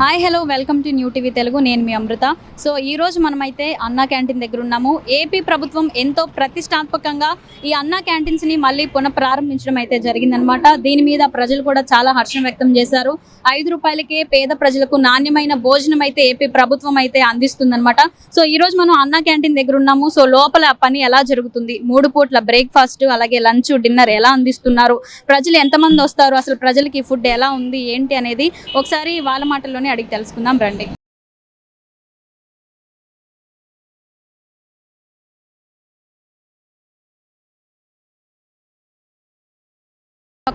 Hi hello welcome to new TV Telugu నేను మీ అమృత. So ఈ రోజు మనమైతే అన్నా క్యాంటీన్ దగ్గర ఉన్నాము. ఏపీ ప్రభుత్వం ఎంతో ప్రతిష్టాత్మకంగా ఈ అన్నా క్యాంటీన్స్ని మళ్ళీ పునఃప్రారంభించడం అయితే జరిగిందనమాట. దీని మీద ప్రజలు కూడా చాలా హర్షం వ్యక్తం చేశారు. ఐదు రూపాయలకే పేద ప్రజలకు నాణ్యమైన భోజనం అయితే ఏపీ ప్రభుత్వం అయితే అందిస్తుందన్నమాట సో ఈ రోజు మనం అన్నా క్యాంటీన్ దగ్గర ఉన్నాము. సో లోపల పని ఎలా జరుగుతుంది? మూడు పూట్ల బ్రేక్ఫాస్ట్ అలాగే లంచ్ డిన్నర్ ఎలా అందిస్తున్నారు? ప్రజలు ఎంతమంది వస్తారు? అసలు ప్రజలకి ఫుడ్ ఎలా ఉంది? ఏంటి అనేది ఒకసారి వాళ్ళ మాటల్లోనే అడిగి తెలుసుకుందాం రండి.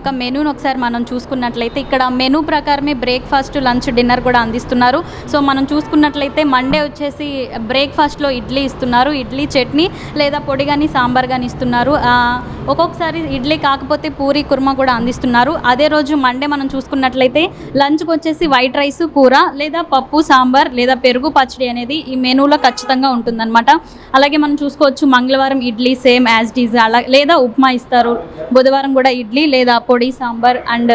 ఒక మెనూని ఒకసారి మనం చూసుకున్నట్లయితే ఇక్కడ మెనూ ప్రకారమే బ్రేక్ఫాస్ట్ లంచ్ డిన్నర్ కూడా అందిస్తున్నారు. సో మనం చూసుకున్నట్లయితే మండే వచ్చేసి బ్రేక్ఫాస్ట్లో ఇడ్లీ ఇస్తున్నారు. ఇడ్లీ చట్నీ లేదా పొడి కానీ సాంబార్ కానీ ఇస్తున్నారు. ఒక్కొక్కసారి ఇడ్లీ కాకపోతే పూరి కుర్మా కూడా అందిస్తున్నారు. అదే రోజు మండే మనం చూసుకున్నట్లయితే లంచ్కి వచ్చేసి వైట్ రైస్ కూర లేదా పప్పు సాంబార్ లేదా పెరుగు పచ్చడి అనేది ఈ మెనూలో ఖచ్చితంగా ఉంటుందన్నమాట. అలాగే మనం చూసుకోవచ్చు మంగళవారం ఇడ్లీ సేమ్ యాజ్ డీజ్ అలా లేదా ఉప్మా ఇస్తారు. బుధవారం కూడా ఇడ్లీ లేదా పొడి సాంబార్ అండ్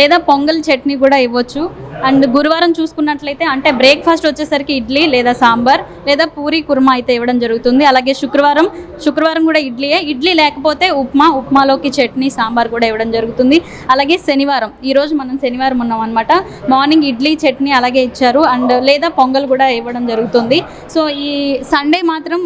లేదా పొంగల్ చట్నీ కూడా ఇవ్వచ్చు. అండ్ గురువారం చూసుకున్నట్లయితే అంటే బ్రేక్ఫాస్ట్ వచ్చేసరికి ఇడ్లీ లేదా సాంబార్ లేదా పూరి కుర్మా అయితే ఇవ్వడం జరుగుతుంది. అలాగే శుక్రవారం శుక్రవారం కూడా ఇడ్లీయే. ఇడ్లీ లేకపోతే ఉప్మా ఉప్మాలోకి చట్నీ సాంబార్ కూడా ఇవ్వడం జరుగుతుంది. అలాగే శనివారం ఈరోజు మనం శనివారం ఉన్నాం అనమాట మార్నింగ్ ఇడ్లీ చట్నీ అలాగే ఇచ్చారు. అండ్ లేదా పొంగల్ కూడా ఇవ్వడం జరుగుతుంది. సో ఈ సండే మాత్రం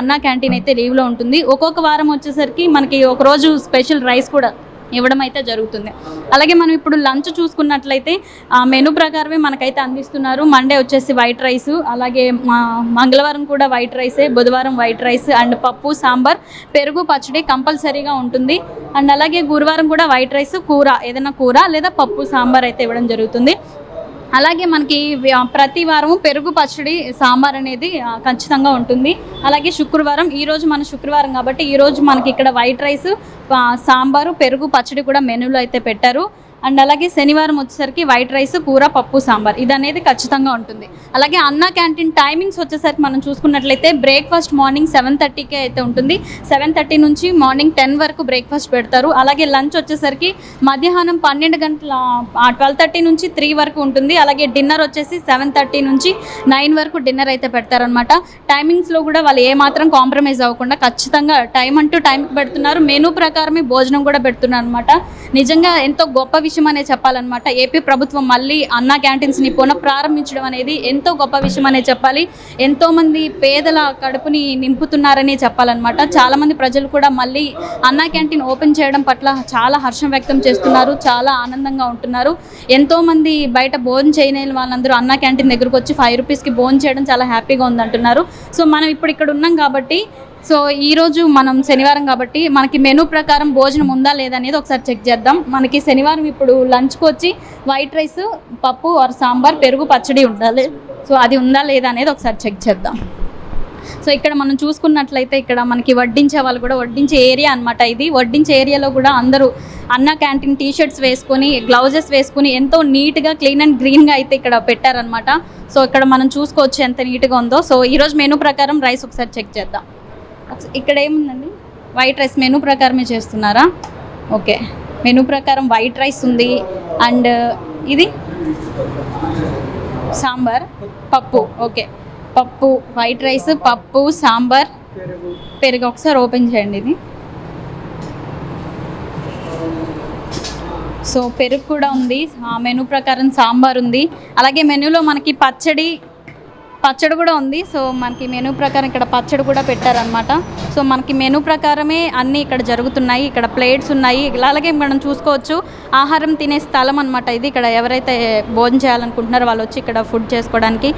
అన్నా క్యాంటీన్ అయితే లీవ్లో ఉంటుంది. ఒక్కొక్క వారం వచ్చేసరికి మనకి ఒకరోజు స్పెషల్ రైస్ కూడా ఇవ్వడం అయితే జరుగుతుంది. అలాగే మనం ఇప్పుడు లంచ్ చూసుకున్నట్లయితే ఆ మెనూ ప్రకారమే మనకైతే అందిస్తున్నారు. మండే వచ్చేసి వైట్ రైస్ అలాగే మా మంగళవారం కూడా వైట్ రైసే బుధవారం వైట్ రైస్ అండ్ పప్పు సాంబార్ పెరుగు పచ్చడి కంపల్సరీగా ఉంటుంది. అండ్ అలాగే గురువారం కూడా వైట్ రైస్ కూర ఏదైనా కూర లేదా పప్పు సాంబార్ అయితే ఇవ్వడం జరుగుతుంది. అలాగే మనకి ప్రతి వారము పెరుగు పచ్చడి సాంబార్ అనేది ఖచ్చితంగా ఉంటుంది. అలాగే శుక్రవారం ఈరోజు మన శుక్రవారం కాబట్టి ఈరోజు మనకి ఇక్కడ వైట్ రైస్ సాంబారు పెరుగు పచ్చడి కూడా మెనూలో అయితే పెట్టారు. అండ్ అలాగే శనివారం వచ్చేసరికి వైట్ రైస్ కూర పప్పు సాంబార్. ఇది అనేది ఖచ్చితంగా ఉంటుంది. అలాగే అన్న క్యాంటీన్ టైమింగ్స్ వచ్చేసరికి మనం చూసుకున్నట్లయితే బ్రేక్ఫాస్ట్ మార్నింగ్ సెవెన్ థర్టీకే అయితే ఉంటుంది. సెవెన్ థర్టీ నుంచి మార్నింగ్ టెన్ వరకు బ్రేక్ఫాస్ట్ పెడతారు. అలాగే లంచ్ వచ్చేసరికి మధ్యాహ్నం పన్నెండు గంటల ట్వెల్వ్ థర్టీ నుంచి త్రీ వరకు ఉంటుంది. అలాగే డిన్నర్ వచ్చేసి సెవెన్ థర్టీ నుంచి నైన్ వరకు డిన్నర్ అయితే పెడతారనమాట టైమింగ్స్లో కూడా వాళ్ళు ఏమాత్రం కాంప్రమైజ్ అవ్వకుండా ఖచ్చితంగా టైం అంటూ టైంకి పెడుతున్నారు. మెనూ ప్రకారమే భోజనం కూడా పెడుతున్నారు అనమాట నిజంగా ఎంతో గొప్ప విషయం అనే చెప్పాలన్నమాట. ఏపీ ప్రభుత్వం మళ్ళీ అన్నా క్యాంటీన్స్ని పునఃప్రారంభించడం అనేది ఎంతో గొప్ప విషయం అనే చెప్పాలి ఎంతోమంది పేదల కడుపుని నింపుతున్నారని చెప్పాలన్నమాట. చాలామంది ప్రజలు కూడా మళ్ళీ అన్నా క్యాంటీన్ ఓపెన్ చేయడం పట్ల చాలా హర్షం వ్యక్తం చేస్తున్నారు. చాలా ఆనందంగా ఉంటున్నారు. ఎంతోమంది బయట భోజనం చేయని వాళ్ళందరూ అన్నా క్యాంటీన్ దగ్గరకు వచ్చి ఫైవ్ రూపీస్కి భోజనం చేయడం చాలా హ్యాపీగా ఉందంటున్నారు. సో మనం ఇప్పుడు ఇక్కడ ఉన్నాం కాబట్టి సో ఈరోజు మనం శనివారం కాబట్టి మనకి మెనూ ప్రకారం భోజనం ఉందా లేదా అనేది ఒకసారి చెక్ చేద్దాం. మనకి శనివారం ఇప్పుడు లంచ్కి వచ్చి వైట్ రైస్ పప్పు ఆర్ సాంబార్ పెరుగు పచ్చడి ఉండాలి. సో అది ఉందా లేదా అనేది ఒకసారి చెక్ చేద్దాం. సో ఇక్కడ మనం చూసుకున్నట్లయితే ఇక్కడ మనకి వడ్డించే వాళ్ళు కూడా వడ్డించే ఏరియా అన్నమాట ఇది. వడ్డించే ఏరియాలో కూడా అందరూ అన్న క్యాంటీన్ టీ షర్ట్స్ వేసుకొని గ్లౌజెస్ వేసుకొని ఎంతో నీట్గా క్లీన్ అండ్ గ్రీన్గా అయితే ఇక్కడ పెట్టారనమాట సో ఇక్కడ మనం చూసుకోవచ్చు ఎంత నీట్గా ఉందో. సో ఈరోజు మెనూ ప్రకారం రైస్ ఒకసారి చెక్ చేద్దాం. ఇక్కడ ఏముందండి? వైట్ రైస్ మెనూ ప్రకారమే చేస్తున్నారా? ఓకే మెనూ ప్రకారం వైట్ రైస్ ఉంది. అండ్ uh, ఇది? సాంబార్ పప్పు. ఓకే పప్పు వైట్ రైస్ పప్పు సాంబార్ పెరుగు. ఒకసారి ఓపెన్ చేయండి ఇది. సో పెరుగు కూడా ఉంది. మెనూ ప్రకారం సాంబార్ ఉంది. అలాగే మెనూలో మనకి పచ్చడి పచ్చడి కూడా ఉంది. సో మనకి మెనూ ప్రకారం ఇక్కడ పచ్చడి కూడా పెట్టారనమాట సో మనకి మెనూ ప్రకారమే అన్నీ ఇక్కడ జరుగుతున్నాయి. ఇక్కడ ప్లేట్స్ ఉన్నాయి. అలాగే మనం చూసుకోవచ్చు. ఆహారం తినే స్థలం అనమాట ఇది. ఇక్కడ ఎవరైతే భోజనం చేయాలనుకుంటున్నారో వాళ్ళు వచ్చి ఇక్కడ ఫుడ్ చేసుకోవడానికి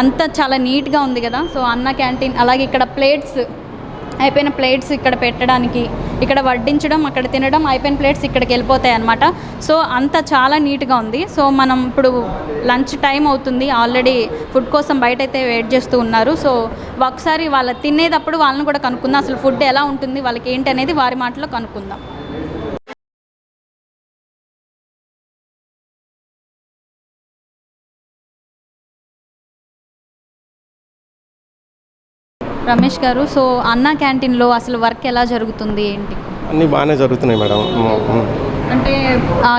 అంతా చాలా నీట్గా ఉంది కదా. సో అన్న క్యాంటీన్ అలాగే ఇక్కడ ప్లేట్స్ అయిపోయిన ప్లేట్స్ ఇక్కడ పెట్టడానికి ఇక్కడ వడ్డించడం అక్కడ తినడం అయిపోయిన ప్లేట్స్ ఇక్కడికి వెళ్ళిపోతాయి అనమాట సో అంత చాలా నీట్గా ఉంది. సో మనం ఇప్పుడు లంచ్ టైం అవుతుంది. ఆల్రెడీ ఫుడ్ కోసం బయట అయితే వెయిట్ చేస్తూ ఉన్నారు. సో ఒకసారి వాళ్ళ తినేటప్పుడు వాళ్ళని కూడా కనుక్కుందాం. అసలు ఫుడ్ ఎలా ఉంటుంది? వాళ్ళకి ఏంటి అనేది వారి మాటలో కనుక్కుందాం. రమేష్ గారు సో అన్న క్యాంటీన్లో అసలు వర్క్ ఎలా జరుగుతుంది ఏంటి? అన్నీ బాగానే జరుగుతున్నాయి మేడం. అంటే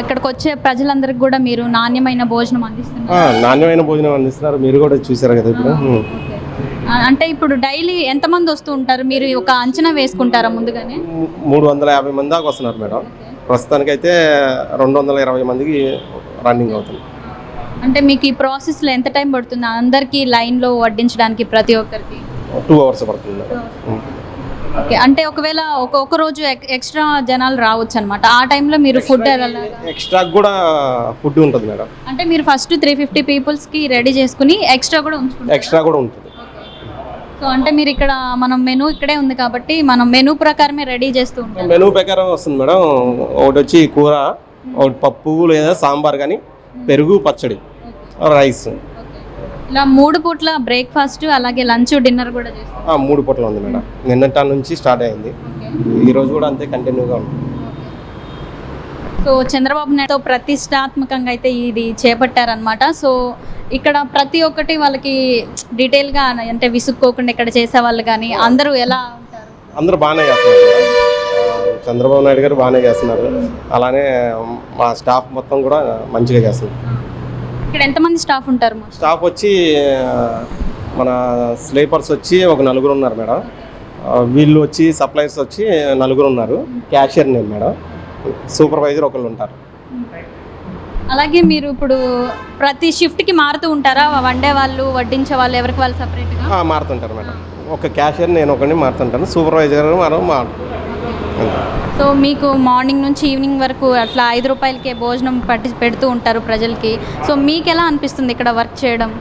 ఇక్కడికి వచ్చే ప్రజలందరికీ కూడా మీరు నాణ్యమైన భోజనం అందిస్తున్నారు. ఆ, నాణ్యమైన భోజనం అందిస్తున్నారు. మీరు కూడా చూసారు కదా ఇప్పుడు. అంటే ఇప్పుడు డైలీ ఎంతమంది వస్తూ ఉంటారు? మీరు ఒక అంచనా వేసుకుంటారా ముందుగానే? మూడు వందల యాభై మంది దాకా వస్తున్నారు మేడం. ప్రస్తుతానికైతే రెండు వందల ఇరవై మందికి రన్నింగ్ అవుతుంది. అంటే మీకు ఈ ప్రాసెస్లో ఎంత టైం పడుతుంది? అందరికీ లైన్లో వడ్డించడానికి ప్రతి ఒక్కరికి? టూ అవర్స్ పడుతుంది. ఓకే అంటే ఒకవేళ ఒక ఒక రోజు ఎక్- ఎక్స్ట్రా జనాలు రావచ్చు అనమాట ఆ టైంలో మీరు ఫుడ్ ఎక్స్ట్రా కూడా ఫుడ్ ఉంటుంది మేడం. అంటే మీరు ఫస్ట్ త్రీ ఫిఫ్టీ పీపుల్స్కి రెడీ చేసుకుని ఎక్స్ట్రా కూడా ఉంచుకుంటారు? ఎక్స్ట్రా కూడా ఉంటుంది. సో అంటే మీరు ఇక్కడ మనం మెనూ ఇక్కడే ఉంది కాబట్టి మనం మెనూ ప్రకారమే రెడీ చేస్తూ ఉంటాం మెనూ ప్రకారం వస్తుంది మేడం. ఒకటి వచ్చి కూర ఒకటి పప్పు లేదా సాంబార్ కానీ పెరుగు పచ్చడి రైస్. ఇలా మూడు పూట్ల బ్రేక్ఫాస్ట్ అలాగే లంచ్ డిన్నర్ కూడా చేస్తాం ఆ, మూడు పూటలు ఉంది మేడం. నిన్నట నుంచి స్టార్ట్ అయింది. ఈ రోజు కూడా అంతే కంటిన్యూగా ఉంటుంది. సో చంద్రబాబు నాయుడుతో ప్రతిష్టాత్మకంగా అయితే ఇది చేపట్టారనమాట సో ఇక్కడ ప్రతి ఒక్కటి వాళ్ళకి డీటెయిల్గా అంటే విసుక్కోకుండా ఇక్కడ చేసే వాళ్ళు కానీ అందరూ ఎలా ఉంటారు? అందరూ బాగానే చేస్తున్నారు చంద్రబాబు నాయుడు గారు బాగానే చేస్తున్నారు. అలానే మా స్టాఫ్ మొత్తం కూడా మంచిగా చేస్తున్నారు. ఇక్కడ ఎంతమంది స్టాఫ్ ఉంటారు? స్టాఫ్ వచ్చి మన స్లీపర్స్ వచ్చి ఒక నలుగురు ఉన్నారు మేడం. వీళ్ళు వచ్చి సప్లైర్స్ వచ్చి నలుగురు ఉన్నారు. క్యాషియర్ నేను మేడం. సూపర్వైజర్ ఒకళ్ళు ఉంటారు. అలాగే మీరు ఇప్పుడు ప్రతి షిఫ్ట్కి మారుతూ ఉంటారా? వండే వాళ్ళు వడ్డించే వాళ్ళు ఎవరికి వాళ్ళు సపరేట్గా మారుతుంటారు మేడం. ఒక క్యాషియర్ నేను ఒకరిని మారుతుంటాను. సూపర్వైజర్ మనం మారు. సో మీకు మార్నింగ్ నుంచి ఈవినింగ్ వరకు అట్లా ఐదు రూపాయలకే భోజనం పట్టి పెడుతూ ఉంటారు ప్రజలకి. సో మీకు ఎలా అనిపిస్తుంది ఇక్కడ వర్క్ చేయడం?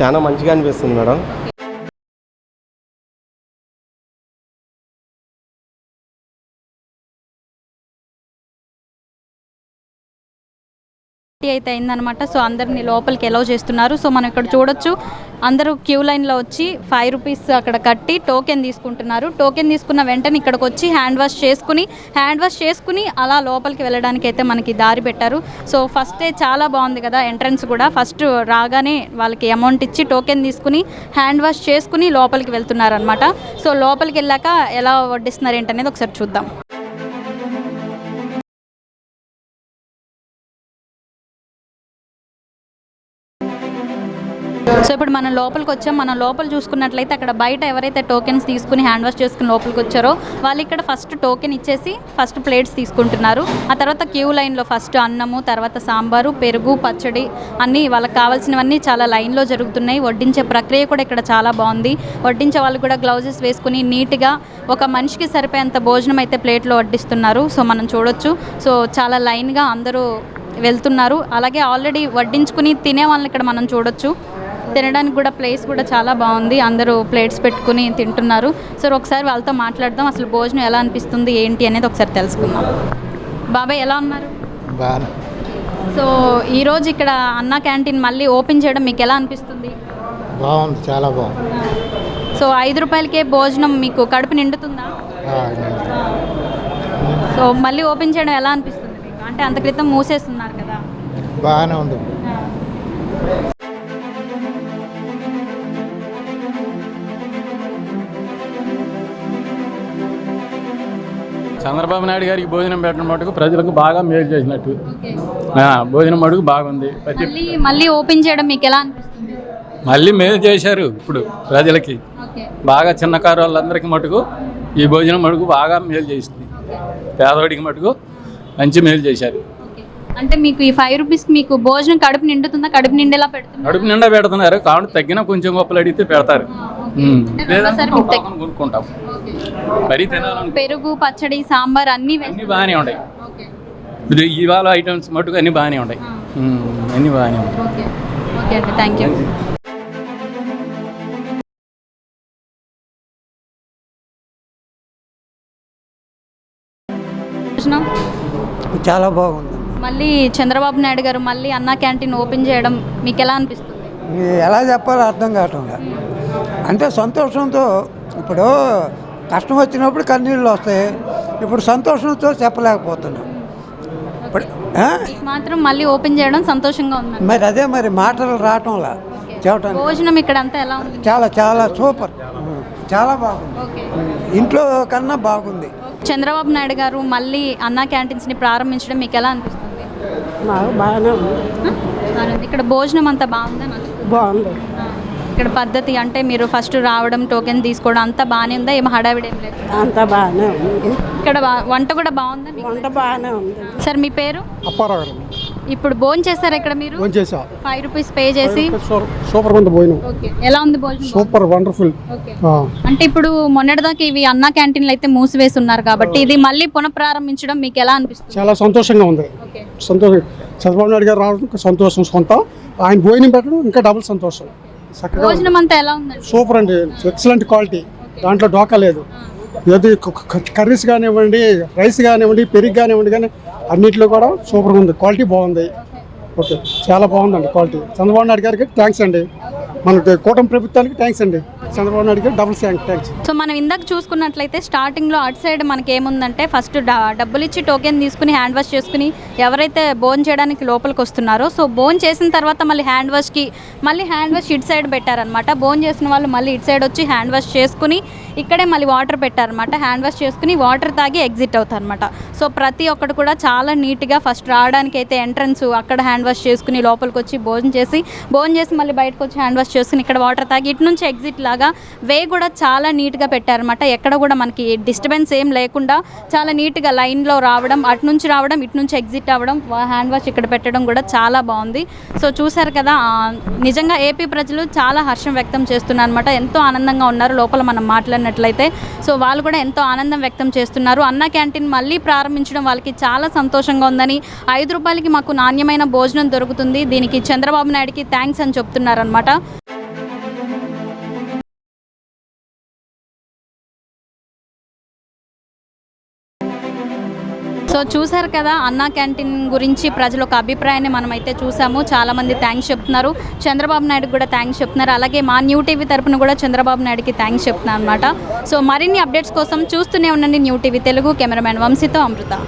చాలా మంచిగా అనిపిస్తుంది మేడం. అయితే అయిందనమాట సో అందరిని లోపలికి ఎలవ్ చేస్తున్నారు. సో మనం ఇక్కడ చూడొచ్చు అందరూ క్యూ లైన్లో వచ్చి ఫైవ్ రూపీస్ అక్కడ కట్టి టోకెన్ తీసుకుంటున్నారు. టోకెన్ తీసుకున్న వెంటనే ఇక్కడికి వచ్చి హ్యాండ్ వాష్ చేసుకుని హ్యాండ్ వాష్ చేసుకుని అలా లోపలికి వెళ్ళడానికి అయితే మనకి దారి పెట్టారు. సో ఫస్టే చాలా బాగుంది కదా ఎంట్రన్స్ కూడా. ఫస్ట్ రాగానే వాళ్ళకి అమౌంట్ ఇచ్చి టోకెన్ తీసుకుని హ్యాండ్ వాష్ చేసుకుని లోపలికి వెళ్తున్నారనమాట సో లోపలికి వెళ్ళాక ఎలా వడ్డిస్తున్నారు ఏంటనేది ఒకసారి చూద్దాం. సో ఇప్పుడు మనం లోపలికి వచ్చాం. మనం లోపల చూసుకున్నట్లయితే అక్కడ బయట ఎవరైతే టోకెన్స్ తీసుకుని హ్యాండ్ వాష్ చేసుకుని లోపలికి వచ్చారో వాళ్ళు ఇక్కడ ఫస్ట్ టోకెన్ ఇచ్చేసి ఫస్ట్ ప్లేట్స్ తీసుకుంటున్నారు. ఆ తర్వాత క్యూ లైన్లో ఫస్ట్ అన్నము తర్వాత సాంబారు పెరుగు పచ్చడి అన్నీ వాళ్ళకి కావాల్సినవన్నీ చాలా లైన్లో జరుగుతున్నాయి. వడ్డించే ప్రక్రియ కూడా ఇక్కడ చాలా బాగుంది. వడ్డించే వాళ్ళు కూడా గ్లౌజెస్ వేసుకుని నీట్గా ఒక మనిషికి సరిపోయేంత భోజనం అయితే ప్లేట్లో వడ్డిస్తున్నారు. సో మనం చూడొచ్చు. సో చాలా లైన్గా అందరూ వెళ్తున్నారు. అలాగే ఆల్రెడీ వడ్డించుకుని తినే వాళ్ళని ఇక్కడ మనం చూడొచ్చు. తినడానికి కూడా ప్లేస్ కూడా చాలా బాగుంది. అందరూ ప్లేట్స్ పెట్టుకుని తింటున్నారు. సో ఒకసారి వాళ్ళతో మాట్లాడదాం. అసలు భోజనం ఎలా అనిపిస్తుంది ఏంటి అనేది ఒకసారి తెలుసుకుందాం. బాబాయ్ ఎలా ఉన్నారు? సో ఈరోజు ఇక్కడ అన్న క్యాంటీన్ మళ్ళీ ఓపెన్ చేయడం మీకు ఎలా అనిపిస్తుంది? బాగుంది చాలా బాగుంది. సో ఐదు రూపాయలకే భోజనం మీకు కడుపు నిండుతుందా? సో మళ్ళీ ఓపెన్ చేయడం ఎలా అనిపిస్తుంది మీకు? అంటే అంత క్రితం మూసేస్తున్నారు కదా. బాగానే ఉంది. చంద్రబాబు నాయుడు గారికి భోజనం పెట్టడం మటుకు ప్రజలకు బాగా మేలు చేసినట్టు. భోజనం మటుకు బాగుంది. మళ్ళీ మళ్ళీ ఓపెన్ చేయడం మీకు ఎలా అనిపిస్తుంది? మళ్ళీ మేలు చేశారు ఇప్పుడు ప్రజలకి. బాగా చిన్న కారు వాళ్ళందరికీ మటుకు ఈ భోజనం మటుకు బాగా మేలు చేస్తుంది పేదవాడికి మటుకు మంచి మేలు చేశారు. అంటే మీకు ఈ ఫైవ్ రూపీస్కి మీకు భోజనం కడుపు నిండుతుందా? కడుపు నిండేలా పెడుతున్నారు? కడుపు నిండా పెడుతున్నారు. కావున తగ్గిన కొంచెం గొప్పలు అడిగితే పెడతారు. కొనుక్కుంటాం. మరీ తినాలని పెరుగు పచ్చడి సాంబార్ అన్నీ అన్నీ బాగానే ఉన్నాయి ఓకే. ఇది ఇవాళ ఐటమ్స్ మటుకు అన్నీ బాగానే ఉన్నాయి ఉమ్, అన్నీ బాగానే ఉన్నాయి ఓకే. ఓకే అండి. Thank you. చాలా బాగుంది. మళ్ళీ చంద్రబాబు నాయుడు గారు మళ్ళీ అన్నా క్యాంటీన్ ఓపెన్ చేయడం మీకు ఎలా అనిపిస్తుంది? ఎలా చెప్పాలో అర్థం కావటం అంటే సంతోషంతో ఇప్పుడు కష్టం వచ్చినప్పుడు కన్నీళ్ళు వస్తాయి. ఇప్పుడు సంతోషంతో చెప్పలేకపోతున్నాం. ఇప్పుడు మాత్రం మళ్ళీ ఓపెన్ చేయడం సంతోషంగా ఉంది మరి అదే మరి మాటలు రావటంలా చెప్పటానికి. భోజనం ఇక్కడ అంతా ఎలా ఉంది? చాలా చాలా సూపర్. చాలా బాగుంది. ఓకే. ఇంట్లో కన్నా బాగుంది. చంద్రబాబు నాయుడు గారు మళ్ళీ అన్నా క్యాంటీన్స్ని ప్రారంభించడం మీకు ఎలా అనిపిస్తుంది? బాగానే ఉంది. ఇక్కడ భోజనం అంతా బాగుందా? నచ్చుతుందా? బాగుంది. ఇక్కడ పద్ధతి అంటే మీరు ఫస్ట్ రావడం టోకెన్ తీసుకోవడం అంతా బాగానే ఉందా? ఏమో హడావిడి ఏం లేదు? అంతా బాగానే ఉంది. ఇక్కడ వంట కూడా బాగుందా మీకు? వంట బాగానే ఉంది. సార్ మీ పేరు? అప్పారావు గారు. ఇప్పుడు భోజనం చేశారు ఇక్కడ మీరు? ఫోన్ చేసా ఫైవ్ రూపీస్ పే చేసి? సూపర్ ఉంది భోజనం. ఓకే. ఎలా ఉంది భోజనం? Super wonderful okay. అంటే ఇప్పుడు మొన్నటిదాకా ఇవి అన్నా క్యాంటీన్లు అయితే మూసివేసి ఉన్నారు కాబట్టి ఇది మళ్ళీ పునఃప్రారంభించడం మీకు ఎలా అనిపిస్తుంది? చాలా సంతోషంగా ఉంది. ఓకే. సంతోషం. చంద్రబాబు నాయుడు గారు రావడం సంతోషం సొంత. ఆయన భోజనం పెట్టడం ఇంకా డబుల్ సంతోషం. భోజనం అంతా ఎలా ఉందండి? సూపర్ అండి. Excellent quality. దాంట్లో డోకా లేదు. ఏది కర్రీస్ కానివ్వండి రైస్ కానివ్వండి పెరిగి కానివ్వండి కానీ అన్నింటిలో కూడా సూపర్గా ఉంది. క్వాలిటీ బాగుంది. ఓకే. చాలా బాగుందండి క్వాలిటీ. చంద్రబాబు నాయుడు గారికి థ్యాంక్స్ అండి. మన కూటమి ప్రభుత్వానికి థ్యాంక్స్ అండి. చంద్రబాబు నాయుడు గారు డబుల్ థ్యాంక్స్ సో మనం ఇందాక చూసుకున్నట్లయితే స్టార్టింగ్లో అటు సైడ్ మనకి ఏముందంటే ఫస్ట్ డబ్బులు ఇచ్చి టోకెన్ తీసుకుని హ్యాండ్ వాష్ చేసుకుని ఎవరైతే బోన్ చేయడానికి లోపలికి వస్తున్నారో సో బోన్ చేసిన తర్వాత మళ్ళీ హ్యాండ్ వాష్కి మళ్ళీ హ్యాండ్ వాష్ ఇటు సైడ్ పెట్టారనమాట బోన్ చేసిన వాళ్ళు మళ్ళీ ఇటు సైడ్ వచ్చి హ్యాండ్ వాష్ చేసుకుని ఇక్కడే మళ్ళీ వాటర్ పెట్టారనమాట హ్యాండ్ వాష్ చేసుకుని వాటర్ తాగి ఎగ్జిట్ అవుతారనమాట సో ప్రతి ఒక్కటి కూడా చాలా నీట్గా ఫస్ట్ రావడానికి అయితే ఎంట్రన్స్ అక్కడ హ్యాండ్ వాష్ చేసుకుని లోపలికి వచ్చి భోజనం చేసి భోజనం చేసి మళ్ళీ బయటకు వచ్చి హ్యాండ్ వాష్ చేసుకుని ఇక్కడ వాటర్ తాగి ఇటు నుంచి ఎగ్జిట్ లాగా వే కూడా చాలా నీట్గా పెట్టారనమాట ఎక్కడ కూడా మనకి డిస్టర్బెన్స్ ఏం లేకుండా చాలా నీట్గా లైన్లో రావడం అటు నుంచి రావడం ఇటు నుంచి ఎగ్జిట్ అవ్వడం హ్యాండ్ వాష్ ఇక్కడ పెట్టడం కూడా చాలా బాగుంది. సో చూసారు కదా నిజంగా ఏపీ ప్రజలు చాలా హర్షం వ్యక్తం చేస్తున్నారు అనమాట ఎంతో ఆనందంగా ఉన్నారు లోపల మనం మాట్లాడినట్లయితే. సో వాళ్ళు కూడా ఎంతో ఆనందం వ్యక్తం చేస్తున్నారు. అన్న క్యాంటీన్ మళ్ళీ ప్రారంభించడం వాళ్ళకి చాలా సంతోషంగా ఉందని ఐదు రూపాయలకి మాకు నాణ్యమైన భోజనం దొరుకుతుంది. దీనికి చంద్రబాబు నాయుడికి థ్యాంక్స్ అని చెప్తున్నారనమాట సో చూశారు కదా అన్నా క్యాంటీన్ గురించి ప్రజల ఒక అభిప్రాయాన్ని మనం అయితే చూసాము చాలా మంది థ్యాంక్స్ చెప్తున్నారు. చంద్రబాబు నాయుడు కూడా థ్యాంక్స్ చెప్తున్నారు. అలాగే మా న్యూ టీవీ తరపున కూడా చంద్రబాబు నాయుడుకి థ్యాంక్స్ చెప్తున్నాను అనమాట సో మరిన్ని అప్డేట్స్ కోసం చూస్తూనే ఉండండి న్యూ టీవీ తెలుగు కెమెరామ్యాన్ వంశీతో అమృత.